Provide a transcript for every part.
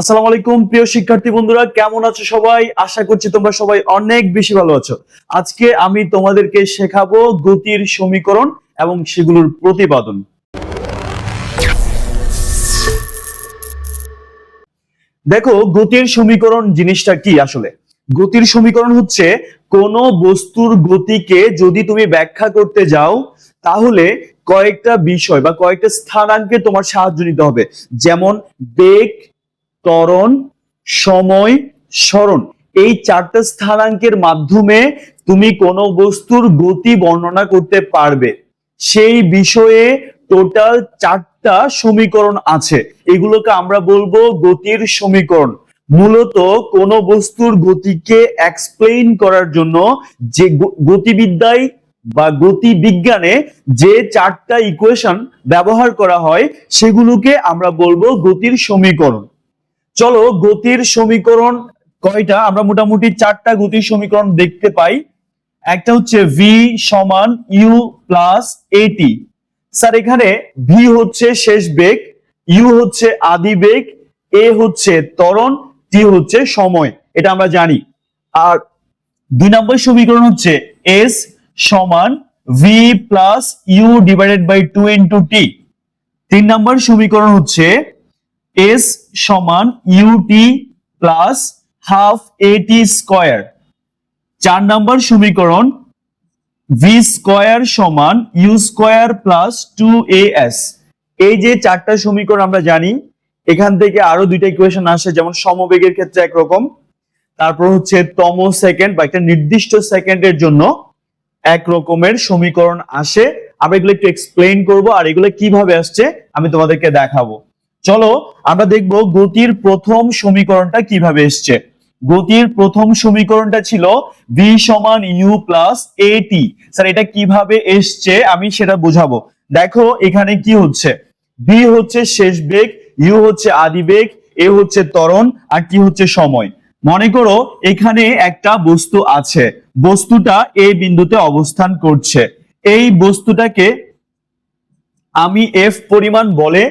আসসালামু আলাইকুম, প্রিয় শিক্ষার্থী বন্ধুরা, কেমন আছো সবাই? আশা করছি তোমরা সবাই অনেক বেশি ভালো আছো। আজকে আমি তোমাদেরকে শেখাবো গতির সমীকরণ এবং সেগুলোর প্রতিপাদন। দেখো, গতির সমীকরণ জিনিসটা কি আসলে? গতির সমীকরণ হচ্ছে কোন বস্তুর গতিকে যদি তুমি ব্যাখ্যা করতে যাও, তাহলে কয়েকটা বিষয় বা কয়েকটা স্থানাঙ্কে তোমার সাহায্য নিতে হবে। যেমন বেগ ত্বরণ, সময়, স্মরণ। এই চারটা স্থানাঙ্কের মাধ্যমে তুমি কোনো বস্তুর গতি বর্ণনা করতে পারবে। সেই বিষয়ে টোটাল চারটা সমীকরণ আছে। এগুলোকে আমরা বলব গতির সমীকরণ। মূলত কোন বস্তুর গতিকে এক্সপ্লেইন করার জন্য যে গতিবিদ্যায় বা গতি বিজ্ঞানে যে চারটা ইকুয়েশন ব্যবহার করা হয়, সেগুলোকে আমরা বলব গতির সমীকরণ। চলো গতির সমীকরণ কয়টা? আমরা মোটামুটি চারটা গতির সমীকরণ দেখতে পাই। একটা হচ্ছে ভি সমান u plus a t sir, এখানে ভি হচ্ছে শেষ বেগ ইউ হচ্ছে আদি বেগ এ হচ্ছে ত্বরণ টি হচ্ছে সময়। এটা আমরা জানি। আর দুই নম্বর সমীকরণ হচ্ছে এস সমান v plus u divided by two into t তিন নম্বর সমীকরণ হচ্ছে এস সমান u t plus half a t square চার নম্বর সমীকরণ ভি স্কোয়ার সমান u square plus two a s এই যে চারটা সমীকরণ আমরা জানি, এখান থেকে আরও দুইটা ইকুয়েশন আসে, যেমন সমবেগের ক্ষেত্রে একরকম, তারপর হচ্ছে তম সেকেন্ড বা একটা নির্দিষ্ট সেকেন্ডের জন্য এক রকমের সমীকরণ আসে। আমরা এগুলো একটু এক্সপ্লেইন করব, আর এগুলো কীভাবে আসছে, আমি তোমাদেরকে দেখাবো। চলো আমরা দেখব গতির প্রথম সমীকরণটা কীভাবে এসছে। গতির প্রথম সমীকরণটা ছিল ভি সমান ইউ প্লাস এটি স্যার, এটা কীভাবে এসছে আমি সেটা বোঝাবো। দেখো এখানে কি হচ্ছে? ভি হচ্ছে শেষ বেগ ইউ হচ্ছে আদি বেগ এ হচ্ছে ত্বরণ, আর কি হচ্ছে সময়। মনে করো এখানে একটা বস্তু আছে, বস্তুটা এই বিন্দুতে অবস্থান করছে। এই বস্তুটাকে আমি এফ পরিমাণ বলে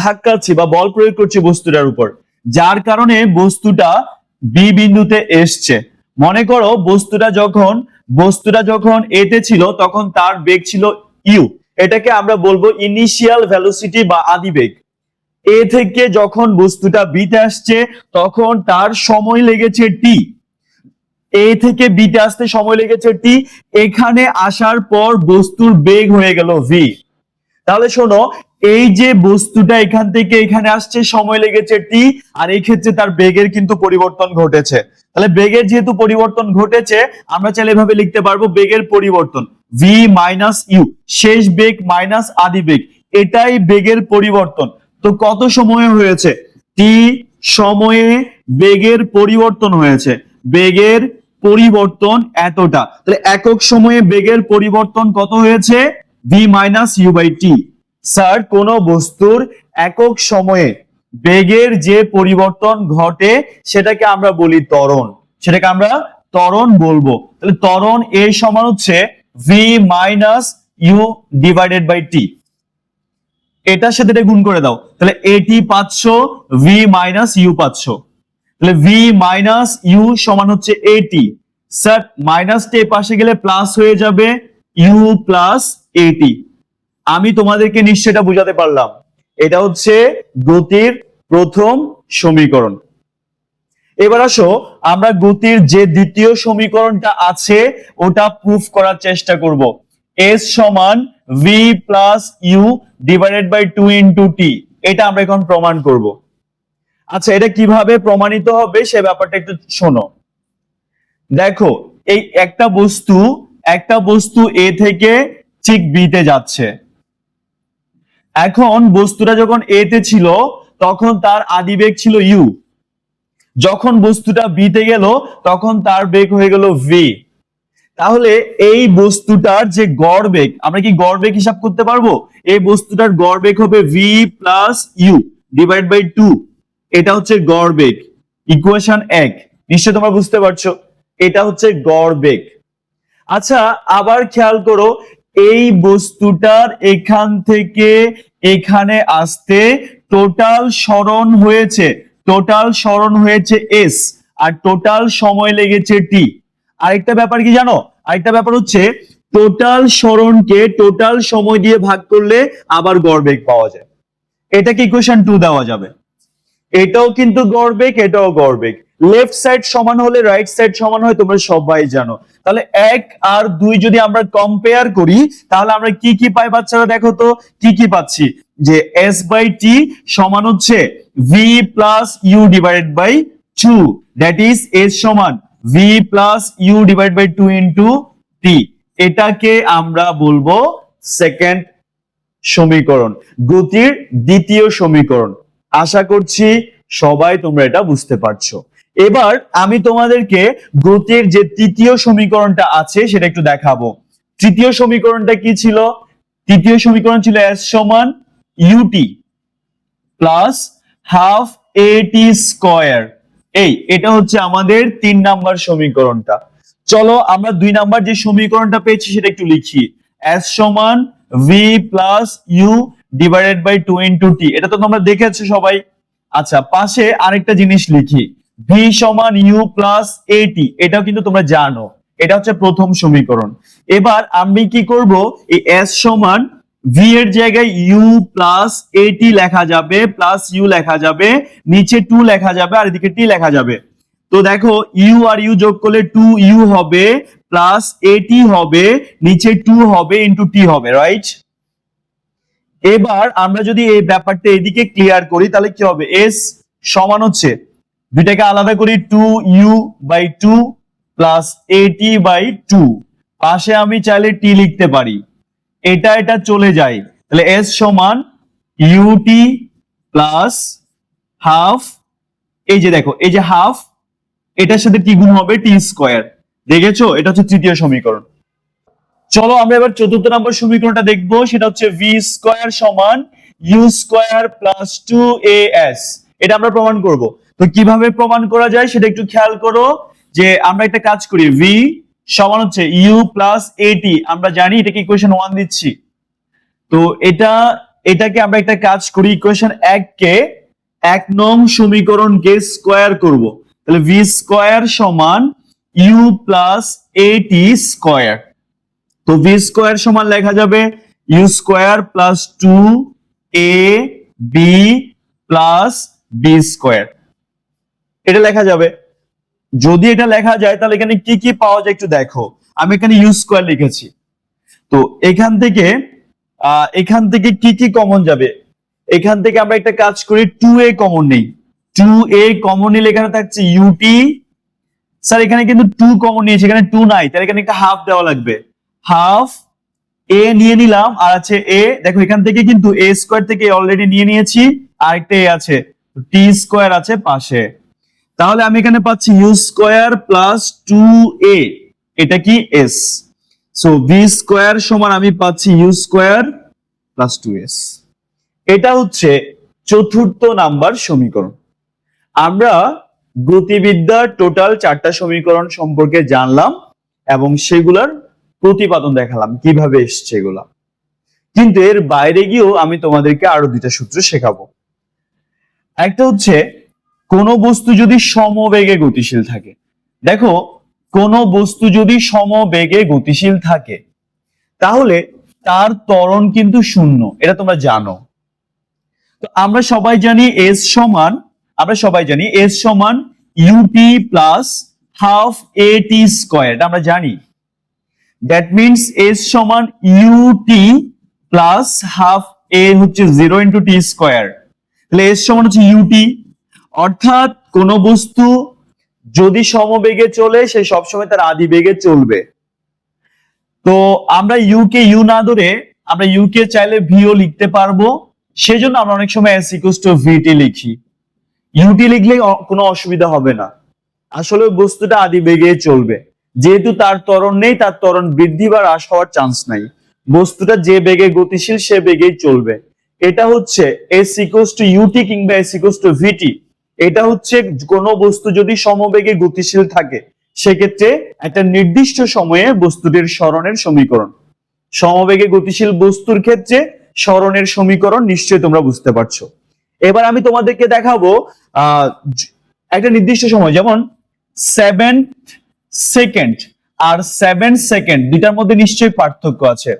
ধাক্কাচ্ছি বা বল প্রয়োগ করছি বস্তুটার উপর। যার কারণে বস্তুটা বি বিন্দুতে এসছে। মনে করো বস্তুটা যখন বস্তুটা যখন এতে ছিল, তখন তার বেগ ছিল ইউ এটাকে আমরা বলব ইনিশিয়াল ভ্যালোসিটি বা আদি বেগ। এ থেকে যখন বস্তুটা বিতে আসছে, তখন তার সময় লেগেছে টি এ থেকে বিতে আসতে সময় লেগেছে টি এখানে আসার পর বস্তুর বেগ হয়ে গেল ভি তাহলে শোনো এই যে বস্তুটা এখান থেকে এখানে আসছে, সময় লেগেছে টি আর এই ক্ষেত্রে তার বেগের কিন্তু পরিবর্তন ঘটেছে। তাহলে বেগের যেহেতু পরিবর্তন ঘটেছে, আমরা চাইলে এভাবে লিখতে পারব, বেগের পরিবর্তন ভি মাইনাস ইউ শেষ বেগ মাইনাস আদি বেগ, এটাই বেগের পরিবর্তন। তো কত সময়ে হয়েছে? টি সময়ে বেগের পরিবর্তন হয়েছে। বেগের পরিবর্তন এতটা। তাহলে একক সময়ে বেগের পরিবর্তন কত হয়েছে? V minus u by t sir, কোন বস্তুর একক সময়ে বেগের যে পরিবর্তন ঘটে, সেটাকে আমরা বলি ত্বরণ। সেটাকে আমরা ত্বরণ বলব। তাহলে ত্বরণ এর সমান হচ্ছে v minus u divided by t এটার সাথে এটা গুণ করে দাও। তাহলে এটি পাচ্ছ ভি মাইনাস ইউ পাচ্ছ। তাহলে ভি মাইনাস ইউ সমান হচ্ছে এটি স্যার মাইনাস টি পাশে গেলে প্লাস হয়ে যাবে ইউ প্লাস এটি আমি তোমাদেরকে নিশ্চয়টা বুঝাতে পারলাম। এটা হচ্ছে গতির প্রথম সমীকরণ। এবার আসো, আমরা গতির যে দ্বিতীয় সমীকরণটা আছে, ওটা প্রুফ করার চেষ্টা করব। এস সমান v plus u divided by two into t এটা আমরা এখন প্রমাণ করব। আচ্ছা এটা কীভাবে প্রমাণিত হবে, সে ব্যাপারটা একটু শোনো। দেখো, এই একটা বস্তু একটা বস্তু এ থেকে ঠিক বিতে যাচ্ছে। এখন বস্তুটা যখন এ তে ছিল, তখন তার আদি বেগ ছিল ইউ যখন বস্তুটা বিতে গেল, তখন তার বেগ হয়ে গেল ভি তাহলে এই বস্তুটার যে গড় বেগ, আমরা কি গড় বেগ হিসাব করতে পারব? এই বস্তুটার গড় বেগ হবে v plus u divide by two এটা হচ্ছে গড় বেগ। ইকুয়েশন এক। নিশ্চয় তোমরা বুঝতে পারছ। এটা হচ্ছে গড় বেগ। আচ্ছা আবার খেয়াল করো এই বস্তুটার এখান থেকে এখানে আসতে টোটাল স্মরণ হয়েছে। টোটাল স্মরণ হয়েছে এস আর টোটাল সময় লেগেছে টি আরেকটা ব্যাপার কি জানো? আরেকটা ব্যাপার হচ্ছে টোটাল স্মরণকে টোটাল সময় দিয়ে ভাগ করলে আবার গড় বেগ পাওয়া যায়। এটাকে ইকুয়েশন টু দেওয়া যাবে? এটাও কিন্তু গড় বেগ, এটাও গড় বেগ। লেফট সাইড সমান হলে রাইট সাইড সমান হয়, তোমরা সবাই জানো। তাহলে এক আর দুই যদি আমরা কম্পেয়ার করি, তাহলে আমরা কি কি পাই বাচ্চারা? দেখো তো, কি কি পাচ্ছি? যে এস বাই টি সমান হচ্ছে v plus u divided by two that is s সমান v plus u divide by two into t এটাকে আমরা বলব সেকেন্ড সমীকরণ, গতির দ্বিতীয় সমীকরণ। আশা করছি সবাই তোমরা এটা বুঝতে পারছ। এবার আমি তোমাদেরকে গতির যে তৃতীয় সমীকরণটা আছে সেটা একটু দেখাবো। তৃতীয় সমীকরণটা কি ছিল? তৃতীয় সমীকরণ ছিল এস সমান u t plus half a t square এই, এটা হচ্ছে আমাদের তিন নাম্বার সমীকরণটা। চলো আমরা দুই নাম্বার যে সমীকরণটা পেয়েছি সেটা একটু লিখি। এস সমান v plus u divided by two into t এটা তো তোমরা দেখেছ সবাই। আচ্ছা পাশে আরেকটা জিনিস লিখি। ভি সমান ইউ প্লাস এটি এটাও কিন্তু তোমরা জানো। এটা হচ্ছে প্রথম সমীকরণ। এবার আমি কি করব? এই এস সমান ভি এর জায়গায় ইউ প্লাস এটি লেখা যাবে প্লাস ইউ লেখা যাবে, নিচে টু লেখা যাবে, আর এদিকে টি লেখা যাবে। তো দেখো ইউ আর ইউ যোগ করলে টু ইউ হবে প্লাস এটি হবে, নিচে টু হবে ইন্টু টি হবে রাইট এবার আমরা যদি এই ব্যাপারটা এদিকে ক্লিয়ার করি, তাহলে কি হবে? এস সমান হচ্ছে দুইটাকে আলাদা করি two u by two plus a t by two পাশে আমি চাইলে টি লিখতে পারি। এটা এটা চলে যায়। তাহলে এস সমান ইউটি প্লাস হাফ এই যে দেখো, এই যে হাফ এটার সাথে কি গুণ হবে? টি স্কোয়ার দেখেছ? এটা হচ্ছে তৃতীয় সমীকরণ। চলো আমরা এবার চতুর্থ নম্বর সমীকরণটা দেখব। সেটা হচ্ছে ভি স্কোয়ার সমান u square plus two a s এটা আমরা প্রমাণ করব। তো কীভাবে প্রমাণ করা যায় সেটা একটু খেয়াল করো যে আমরা একটা কাজ করি ভি সমান হচ্ছে ইউ প্লাস এটি আমরা জানি এটাকে ইকুয়েশন ওয়ান দিচ্ছি। তো এটা, এটাকে আমরা একটা কাজ করি ইকুয়েশন এক কে এক নং সমীকরণকে স্কোয়ার করব। তাহলে ভি স্কোয়ার সমান u plus a t square তো ভি স্কোয়ার সমান লেখা যাবে u square plus two a b plus b square এটা লেখা যাবে। যদি এটা লেখা যায়, তাহলে এখানে কি কি পাওয়া যায় একটু দেখো। আমি এখানে ইউ স্কোয়ার লিখেছি। তো এখান থেকে এখান থেকে কি কি কমন যাবে? এখান থেকে আমরা একটা কাজ করি টু এ কমন নেই। টু এ কমন নিলে এখানে থাকছে ইউটি স্যার, এখানে কিন্তু টু কমন নিয়েছে, এখানে টু নাই। তাহলে এখানে একটা হাফ দেওয়া লাগবে। হাফ এ নিয়ে নিলাম, আর আছে এ দেখো, এখান থেকে কিন্তু এ স্কোয়ার থেকে অলরেডি নিয়ে নিয়েছি, আর একটা এ আছে। টি স্কোয়ার আছে পাশে। তাহলে আমি এখানে পাচ্ছি u square plus two a এটা কি এস সো ভি স্কোয়ার সমান আমি পাচ্ছি u square plus two s এটা হচ্ছে চতুর্থ নাম্বার সমীকরণ। আমরা গতিবিদ্যার টোটাল চারটা সমীকরণ সম্পর্কে জানলাম এবং সেগুলার প্রতিপাদন দেখালাম, কীভাবে এসছে এগুলা। কিন্তু এর বাইরে গিয়েও আমি তোমাদেরকে আরও দুইটা সূত্র শেখাবো। একটা হচ্ছে কোন বস্তু যদি সমবেগে গতিশীল থাকে। দেখো, কোন বস্তু যদি সমবেগে গতিশীল থাকে, তাহলে তার ত্বরণ কিন্তু শূন্য, এটা তোমরা জানো। তো আমরা সবাই জানি এস সমান, আমরা সবাই জানি এস সমান u t plus half a t square এটা আমরা জানি। দ্যাট মিনস এস সমান u t plus half a হচ্ছে জিরো ইন্টু টি স্কোয়ার তাহলে এস সমান হচ্ছে ইউটি অর্থাৎ কোন বস্তু যদি সমবেগে চলে, সে সবসময় তার আদি বেগে চলবে। তো আমরা ইউ কে ইউ না ধরে আমরা ইউ কে চাইলে ভিও লিখতে পারব। সেজন্য আমরা অনেক সময় এস ইকুয়াস টু ভিটি লিখি। ইউটি লিখলে কোনো অসুবিধা হবে না। আসলে বস্তুটা আদি বেগে চলবে। যেহেতু তার ত্বরণ নেই, তার ত্বরণ বৃদ্ধি বা হ্রাস হওয়ার চান্স নাই। বস্তুটা যে বেগে গতিশীল, সে বেগেই চলবে। এটা হচ্ছে s equals to u t কিংবা s equals to v t এটা হচ্ছে কোন বস্তু যদি সমবেগে গতিশীল থাকে, সেক্ষেত্রে একটা নির্দিষ্ট সময়ে বস্তুটির স্মরণের সমীকরণ। সমবেগে গতিশীল বস্তুর ক্ষেত্রে স্মরণের সমীকরণ নিশ্চয়ই তোমরা বুঝতে পারছ। এবার আমি তোমাদেরকে দেখাবো একটা নির্দিষ্ট সময়, যেমন সেভেন সেকেন্ড আর সেভেন সেকেন্ড দুইটার মধ্যে নিশ্চয়ই পার্থক্য আছে।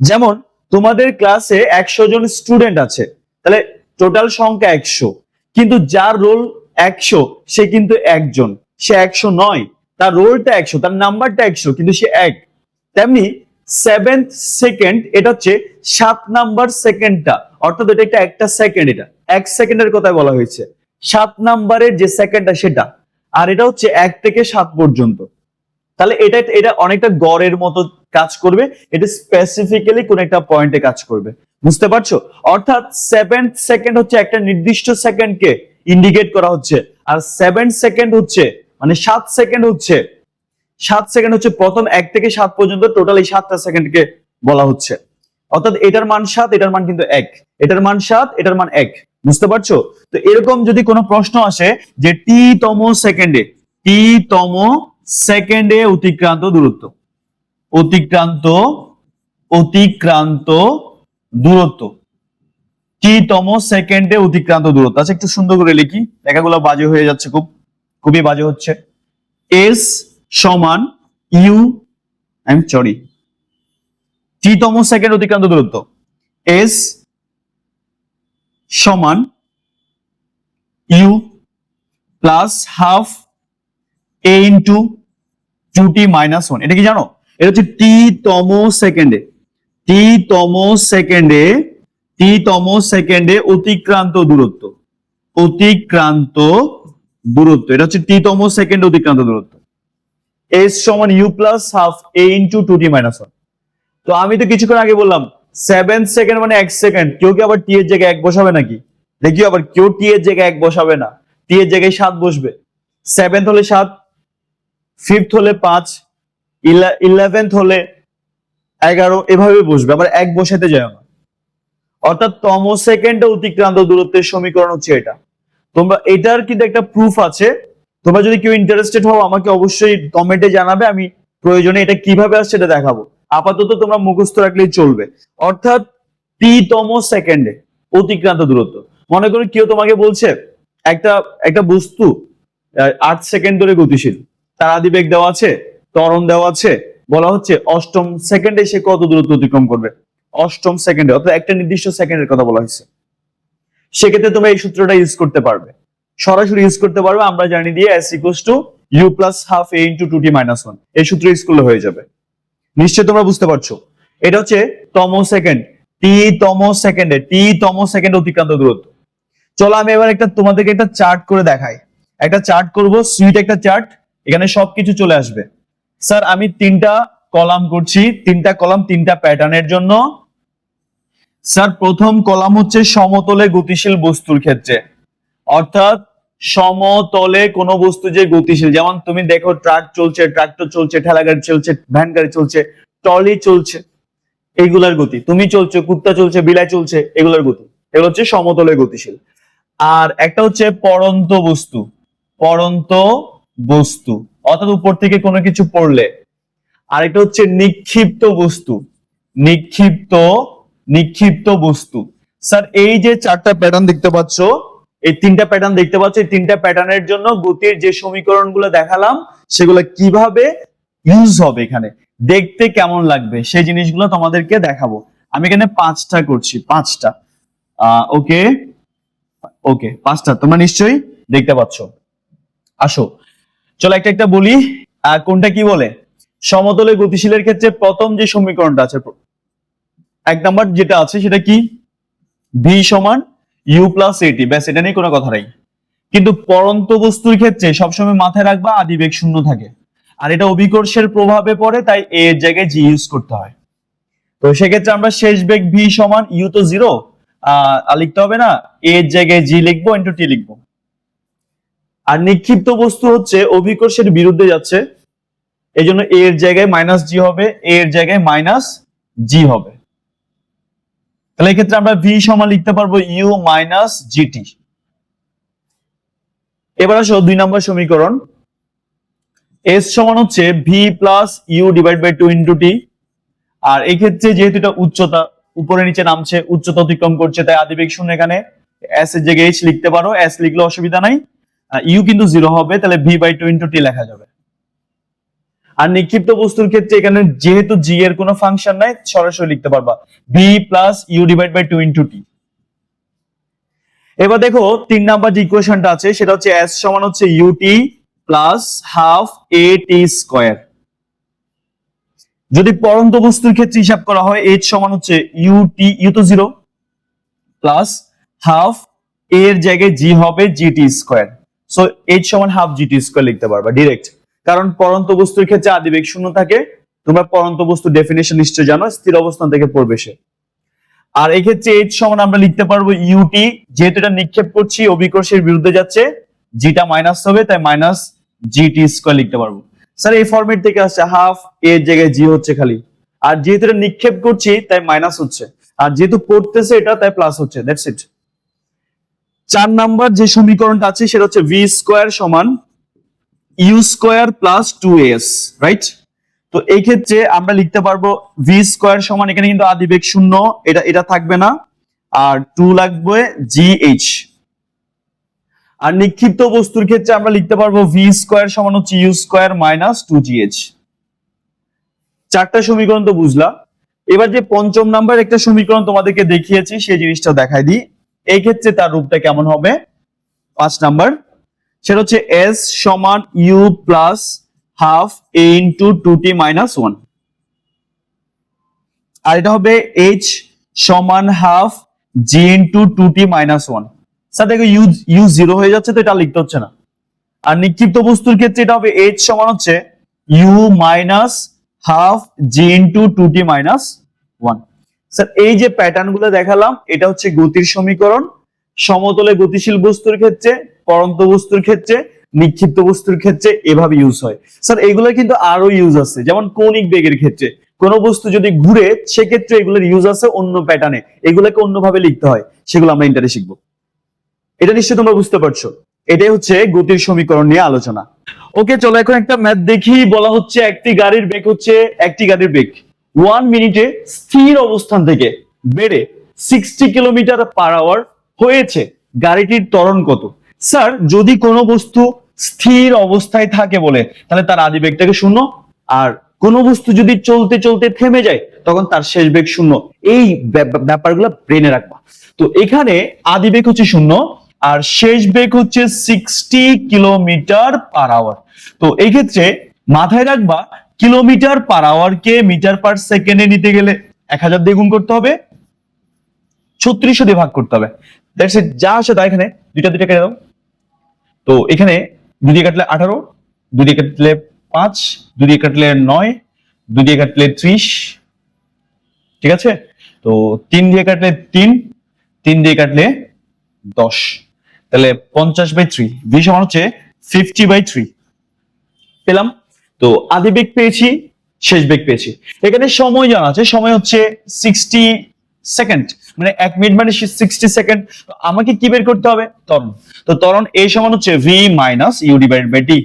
যেমন তোমাদের ক্লাসে একশো জন স্টুডেন্ট আছে, তাহলে টোটাল সংখ্যা একশো। কিন্তু যার রোল একশো, সে কিন্তু একজন। সে একশো নয়, তার রোলটা একশো, তার নাম্বারটা একশো, কিন্তু সে এক। তেমনি সেভেন্থ সেকেন্ড এটা হচ্ছে সাত নাম্বার সেকেন্ডটা অর্থাৎ এটা একটা একটা সেকেন্ড এটা। এক সেকেন্ডের কথা বলা হয়েছে। সাত নাম্বারের যে সেকেন্ডটা সেটা। আর এটা হচ্ছে এক থেকে সাত পর্যন্ত। তাহলে এটা এটা অনেকটা গড়ের মতো কাজ করবে, এটা স্পেসিফিক্যালি কোন একটা পয়েন্টে কাজ করবে। বুঝতে পারছ? অর্থাৎ সেভেন সেকেন্ড হচ্ছে একটা নির্দিষ্ট সেকেন্ডকে ইন্ডিকেট করা হচ্ছে। আর সেভেন সেকেন্ড হচ্ছে মানে সাত সেকেন্ড হচ্ছে। সাত সেকেন্ড হচ্ছে প্রথম এক থেকে সাত পর্যন্ত টোটাল এই সাতটা সেকেন্ডকে বলা হচ্ছে। অর্থাৎ এটার মান সাত, এটার মান কিন্তু এক। এটার মান সাত, এটার মান এক। বুঝতে পারছ? তো এরকম যদি কোনো প্রশ্ন আসে যে টি তম সেকেন্ডে টি তম সেকেন্ডে অতিক্রান্ত দূরত্ব। অতিক্রান্ত অতিক্রান্ত দূরত্ব। টি তম সেকেন্ডে অতিক্রান্ত দূরত্ব। আচ্ছা একটু সুন্দর করে লিখি। লেখাগুলো বাজে হয়ে যাচ্ছে খুব, খুবই বাজে হচ্ছে। এস সমান ইউ আই এম সরি তম সেকেন্ড অতিক্রান্ত দূরত্ব। এস সমান u plus half a into two t minus one এটা কি জানো? এটা হচ্ছে টি তম সেকেন্ডে। টি তম সেকেন্ডে, টি তম সেকেন্ডে অতিক্রান্ত দূরত্ব। অতিক্রান্ত দূরত্ব। এটা হচ্ছে টি তম সেকেন্ডে অতিক্রান্ত দূরত্ব। এস সমান u plus half a into two t minus one. তো আমি তো কিছুক্ষণ আগে বললাম, সেভেন সেকেন্ড মানে এক সেকেন্ড। কেউ কি আবার টি এর জায়গায় এক বসাবে নাকি? দেখি আবার কেউ টি এর জায়গায় এক বসাবে না। টি এর জায়গায় সাত বসবে। সেভেন্থ হলে সাত, ফিফথ হলে পাঁচ ইলেভেন্থ হলে এগারো এভাবে বসবে, আবার এক বসাতে যায় না। অর্থাৎ তম সেকেন্ডে অতিক্রান্ত দূরত্বের সমীকরণ হচ্ছে এটা। তোমরা, এটার কিন্তু একটা প্রুফ আছে। তোমরা যদি কেউ ইন্টারেস্টেড হও, আমাকে অবশ্যই কমেন্টে জানাবে, আমি প্রয়োজনে এটা কীভাবে আসছে এটা দেখাবো। আপাতত তোমরা মুখস্থ রাখলেই চলবে। অর্থাৎ টি তম সেকেন্ডে অতিক্রান্ত দূরত্ব। মনে করো কেউ তোমাকে বলছে, একটা একটা বস্তু আট সেকেন্ড ধরে গতিশীল। তার আদিবেগ দেওয়া আছে ত্বরণ দেওয়া আছে। বলা হচ্ছে অষ্টম সেকেন্ডে সে কত দূরত্ব অতিক্রম করবে? অষ্টম সেকেন্ডে অর্থাৎ একটা নির্দিষ্ট সেকেন্ডের কথা বলা হয়েছে। সেক্ষেত্রে তোমরা এই সূত্রটা ইউজ করতে পারবে। সরাসরি ইউজ করতে পারবে, আমরা জানি দিয়ে s equals to u plus half a into two t minus one এই সূত্র ইউজ করলে হয়ে যাবে। নিশ্চয় তোমরা বুঝতে পারছ। এটা হচ্ছে তম সেকেন্ড টি তম সেকেন্ডে টি তম সেকেন্ড অতিক্রান্ত দূরত্ব। চলো আমি এবার একটা তোমাদেরকে একটা চার্ট করে দেখাই। একটা চার্ট করব সুইট একটা চার্ট এখানে সবকিছু চলে আসবে। স্যার আমি তিনটা কলাম করছি, তিনটা কলাম তিনটা প্যাটার্নের জন্য। স্যার প্রথম কলাম হচ্ছে সমতলে গতিশীল বস্তুর ক্ষেত্রে। অর্থাৎ সমতলে কোনো বস্তু যে গতিশীল, যেমন তুমি দেখো ট্রাক চলছে, ট্রাক্টর চলছে, ঠেলা গাড়ি চলছে, ভ্যান গাড়ি চলছে, ট্রলি চলছে এইগুলার গতি। তুমি চলছো, কুত্তা চলছে বিলাই চলছে, এগুলার গতি। এগুলো হচ্ছে সমতলে গতিশীল। আর একটা হচ্ছে পড়ন্ত বস্তু পড়ন্ত বস্তু। অর্থাৎ উপর থেকে কোনো কিছু পড়লে। আর একটা হচ্ছে নিক্ষিপ্ত বস্তু। নিক্ষিপ্ত নিক্ষিপ্ত বস্তু। স্যার, এই যে চারটা প্যাটার্ন দেখতে পাচ্ছ, এই তিনটা প্যাটার্ন দেখতে পাচ্ছ, এই তিনটা প্যাটার্নের জন্য গতির যে সমীকরণগুলো দেখালাম, সেগুলো কীভাবে ইউজ হবে এখানে? দেখতে কেমন লাগবে? সেই জিনিসগুলো তোমাদেরকে দেখাবো। আমি এখানে পাঁচটা করছি, পাঁচটা। ওকে ওকে, পাঁচটা। তোমরা নিশ্চয়ই দেখতে পাচ্ছ। আসো। চলো একটা একটা বলি। কোনটা কি বলে? সমতলে গতিশীলের ক্ষেত্রে প্রথম যে সমীকরণটা আছে, এক নাম্বার যেটা আছে সেটা কি? ভি সমান ইউ প্লাস এটি ব্যাস, এটা নিয়ে কোনো কথা নাই। কিন্তু পরন্ত বস্তুর ক্ষেত্রে সবসময় মাথায় রাখবা আদিবেগ শূন্য থাকে। আর এটা অভিকর্ষের প্রভাবে পড়ে, তাই এ এর জায়গায় জি ইউজ করতে হয়। তো সেক্ষেত্রে আমরা শেষ বেগ ভি সমান ইউ তো জিরো আহ লিখতে হবে না এ এর জায়গায় জি লিখব ইন্টু টি লিখব। আর নিক্ষিপ্ত বস্তু হচ্ছে অভিকর্ষের বিরুদ্ধে যাচ্ছে। এই জন্য এর জায়গায় মাইনাস জি হবে এর জায়গায় মাইনাস জি হবে। তাহলে এক্ষেত্রে আমরা ভি সমান লিখতে পারব ইউ মাইনাস জিটি এবার আসো দুই নম্বর সমীকরণ। এস সমান হচ্ছে v plus u divide by two into t আর এই ক্ষেত্রে যেহেতু এটা উচ্চতা, উপরে নিচে নামছে, উচ্চতা অতিক্রম করছে, তাই আদিবেগ শূন্য এখানে। এস এর জায়গায় এইচ লিখতে পারো এস লিখলে অসুবিধা নাই। ইউ কিন্তু জিরো হবে, তাহলে v by two into t লেখা যাবে। আর নিক্ষিপ্ত বস্তুর ক্ষেত্রে এখানে যেহেতু জি এর কোনো ফাংশন নাই, সরাসরি লিখতে পারবা। V plus u divide by two into t এবার দেখো, তিন নাম্বার যে ইকুয়েশনটা আছে, সেটা হচ্ছে এস সমান হচ্ছে u t plus half a t square যদি পরন্ত বস্তুর ক্ষেত্রে হিসাব করা হয় এইচ সমান হচ্ছে ইউটি ইউ তো জিরো প্লাস হাফ এর জায়গায় জি হবে g t square so h সমান হাফ জিটি স্কোয়ার লিখতে পারবা ডিরেক্ট কারণ পরন্ত বস্তুর ক্ষেত্রে আদিবেগ শূন্য থাকে, তোমরা পরন্ত বস্তু ডেফিনেশন নিশ্চয় জানো, স্থির অবস্থান থেকে পড়বে সে আর এই ক্ষেত্রে এইচ সমান আমরা লিখতে পারব ইউটি যেহেতু এটা নিক্ষেপ করছি, অভিকর্ষের বিরুদ্ধে যাচ্ছে জিটা মাইনাস হবে, তাই মাইনাস জিটি স্কোয়ার লিখতে পারব। স্যার এই ফরম্যাট থেকে আসছে হাফ এর জায়গায় জি হচ্ছে খালি। আর যেহেতু এটা নিক্ষেপ করছি, তাই মাইনাস হচ্ছে। আর যেহেতু পড়তেছে এটা, তাই প্লাস হচ্ছে দ্যাটস ইট চার নাম্বার যে সমীকরণটা আছে, সেটা হচ্ছে ভি স্কোয়ার সমান u square plus two s right তো এই ক্ষেত্রে আমরা লিখতে পারব ভি স্কোয়ার সমান, এখানে কিন্তু আদিবেগ শূন্য, এটা এটা থাকবে না। আর টু লাগবে জি এইচ আর নিক্ষিপ্ত বস্তুর ক্ষেত্রে আমরা লিখতে পারব ভি স্কোয়ার সমান হচ্ছে u square minus two g h চারটা সমীকরণ তো বুঝলা এবার যে পঞ্চম নাম্বার একটা সমীকরণ তোমাদেরকে দেখিয়েছি, সেই জিনিসটা দেখাই দিই। এই ক্ষেত্রে তার রূপটা কেমন হবে? পাঁচ নাম্বার। সেটা হচ্ছে এস সমান u plus half a into two t minus one আর এটা হবে এইচ সমান half g into two t minus one sir, দেখো ইউ ইউ জিরো হয়ে যাচ্ছে তো, এটা লিখতে হচ্ছে না। আর নিক্ষিপ্ত বস্তুর ক্ষেত্রে এটা হবে এইচ সমান হচ্ছে u minus half g into two t minus one sir এই যে প্যাটার্নগুলো দেখালাম, এটা হচ্ছে গতির সমীকরণ। সমতলে গতিশীল বস্তুর ক্ষেত্রে, পরন্ত বস্তুর ক্ষেত্রে, নিক্ষিপ্ত বস্তুর ক্ষেত্রে এভাবে ইউজ হয়। স্যার এগুলো কিন্তু আরও ইউজ আছে, যেমন কৌণিক বেগের ক্ষেত্রে। কোনো বস্তু যদি ঘুরে, সেক্ষেত্রে এগুলোর ইউজ আছে অন্য প্যাটার্নে এগুলোকে অন্যভাবে লিখতে হয়, সেগুলো আমরা ইন্টারে শিখব। এটা নিশ্চয়ই তোমরা বুঝতে পারছ। এটাই হচ্ছে গতির সমীকরণ নিয়ে আলোচনা। ওকে চলো এখন একটা ম্যাথ দেখি। বলা হচ্ছে একটি গাড়ির বেগ হচ্ছে একটি গাড়ির বেগ। ওয়ান মিনিটে স্থির অবস্থান থেকে বেড়ে সিক্সটি কিলোমিটার পার আওয়ার হয়েছে। গাড়িটির ত্বরণ কত? স্যার যদি কোনো বস্তু স্থির অবস্থায় থাকে বলে, তাহলে তার আদি বেগটাকে শূন্য। আর কোনো বস্তু যদি চলতে চলতে থেমে যায়, তখন তার শেষ বেগ শূন্য। এই ব্যাপ- ব্যাপারগুলো ব্রেনে রাখবা। তো এখানে আদি বেগ হচ্ছে শূন্য, আর শেষ বেগ হচ্ছে সিক্সটি কিলোমিটার পার আওয়ার তো এই ক্ষেত্রে মাথায় রাখবা কিলোমিটার পার আওয়ার কে মিটার পার সেকেন্ডে নিতে গেলে এক হাজার দিয়ে গুণ করতে হবে, ছত্রিশশো দিয়ে ভাগ করতে হবে। ইট যা আসে তা এখানে, দুইটা দুইটা কেটে দাও। তো এখানে দুই দিয়ে কাটলে আঠারো, দুই দিয়ে কাটলে পাঁচ, দুই দিয়ে কাটলে নয়, দুই দিয়ে কাটলে ত্রিশ, ঠিক আছে? তো তিন দিয়ে কাটলে তিন তিন দিয়ে কাটলে দশ। তাহলে পঞ্চাশ বাই থ্রি ভি সমান হচ্ছে ফিফটি বাই থ্রি পেলাম? তো আদি বেগ পেয়েছি, শেষ বেগ পেয়েছি। এখানে সময় জানা আছে, সময় হচ্ছে সিক্সটি সেকেন্ড মানে এক মিনিট মানে সিক্সটি সেকেন্ড আমাকে কি বের করতে হবে? ত্বরণ। তো ত্বরণ এই সমান হচ্ছে v minus u divide by t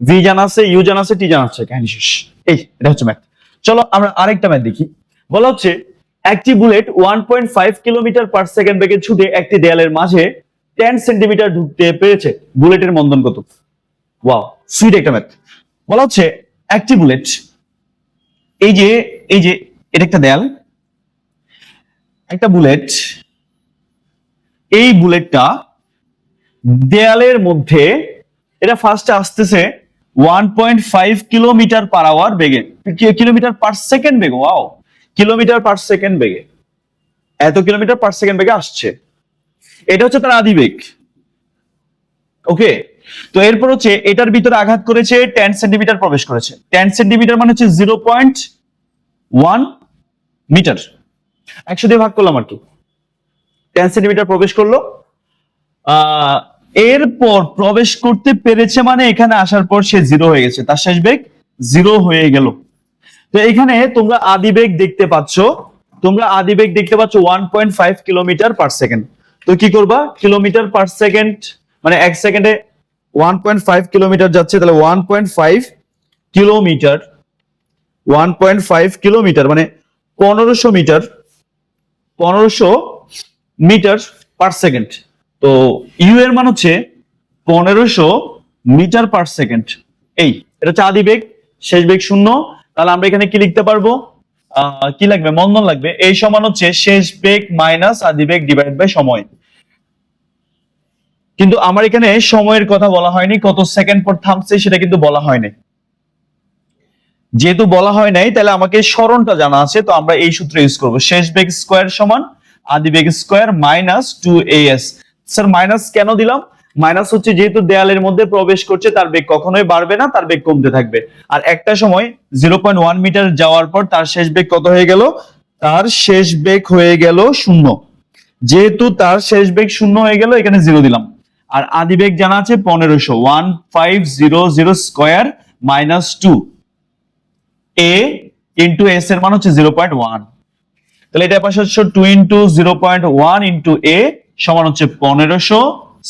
v জানা আছে ইউ জানা আছে টি জানা আছে, কাহিনী শেষ। এই, এটা হচ্ছে ম্যাথ চলো আমরা আরেকটা ম্যাথ দেখি। বলা হচ্ছে একটি bullet one point five kilometre per second বেগে ছুটে একটি দেয়ালের মাঝে টেন সেন্টিমিটার ঢুকতে পেরেছে। বুলেটের মন্দন কত? ওয়াও সুইট একটা ম্যাথ বলা হচ্ছে একটি বুলেট এই যে এই যে, এটা একটা দেয়াল। একটা বুলেট। এই বুলেটটা দেয়ালের মধ্যে, এটা ফার্স্টে আসতেছে one point five kilometre per hour বেগে। কিলোমিটার পার সেকেন্ড বেগে ওয়াও কিলোমিটার পার সেকেন্ড বেগে। এত কিলোমিটার পার সেকেন্ড বেগে আসছে। এটা হচ্ছে তার আদি বেগ। ওকে তো এরপর হচ্ছে এটার ভিতরে আঘাত করেছে টেন সেন্টিমিটার প্রবেশ করেছে। টেন সেন্টিমিটার মানে হচ্ছে জিরো পয়েন্ট ওয়ান মিটার একশো দিয়ে ভাগ করলাম আর কি। টেন সেন্টিমিটার প্রবেশ করল। এরপর প্রবেশ করতে পেরেছে মানে এখানে আসার পর সে জিরো হয়ে গেছে। তার শেষ বেগ জিরো হয়ে গেল। তো এখানে তোমরা আদি বেগ দেখতে পাচ্ছ। তোমরা আদি বেগ দেখতে পাচ্ছ one point five kilometre per second তো কি করবা? কিলোমিটার পার সেকেন্ড মানে এক সেকেন্ডে ওয়ান পয়েন্ট ফাইভ কিলোমিটার যাচ্ছে, তাহলে one point five kilometre one point five kilometre মানে পনেরোশো মিটার পনেরোশো মিটার পার সেকেন্ড তো ইউ এর মান হচ্ছে পনেরোশো মিটার পার সেকেন্ড এই, এটা হচ্ছে আদি বেগ শেষ বেগ শূন্য। তাহলে আমরা এখানে কি লিখতে পারব? কি লাগবে? মন্দন লাগবে। এই সমান হচ্ছে শেষ বেগ মাইনাস আদি বেগ ডিভাইড বাই সময়। কিন্তু আমার এখানে সময়ের কথা বলা হয়নি, কত সেকেন্ড পর থামছে সেটা কিন্তু বলা হয়নি। যেহেতু বলা হয় নাই, তাহলে আমাকে স্মরণটা জানা আছে, তো আমরা এই সূত্র ইউজ করব। শেষ বেগ স্কোয়ার সমান, আদি বেগ square minus two s sir minus কেন দিলাম? মাইনাস হচ্ছে যেহেতু দেয়ালের মধ্যে প্রবেশ করছে, তার বেগ কখনোই বাড়বে না, তার বেগ কমতে থাকবে। আর একটা সময় জিরো মিটার যাওয়ার পর তার শেষ বেগ কত হয়ে গেল? তার শেষ বেগ হয়ে গেল শূন্য। যেহেতু তার শেষ বেগ শূন্য হয়ে গেল, এখানে জিরো দিলাম। আর আদিবেগ জানা আছে পনেরোশো। One five zero zero square minus two. A into s এর মান হচ্ছে জিরো পয়েন্ট ওয়ান। তাহলে এটা পাশে হচ্ছে two into zero point one into a সমান হচ্ছে পনেরোশো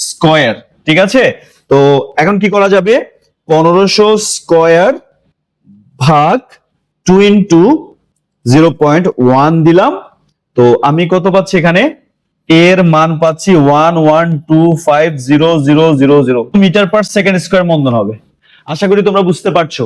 স্কোয়ার। ঠিক আছে? তো এখন কি করা যাবে? পনেরোশো স্কোয়ার ভাগ two into zero point one দিলাম। তো আমি কত পাচ্ছি এখানে? এর মান পাচ্ছি one one two five zero zero zero zero. Metre per second square মন্দন হবে। আশা করি তোমরা বুঝতে পারছ।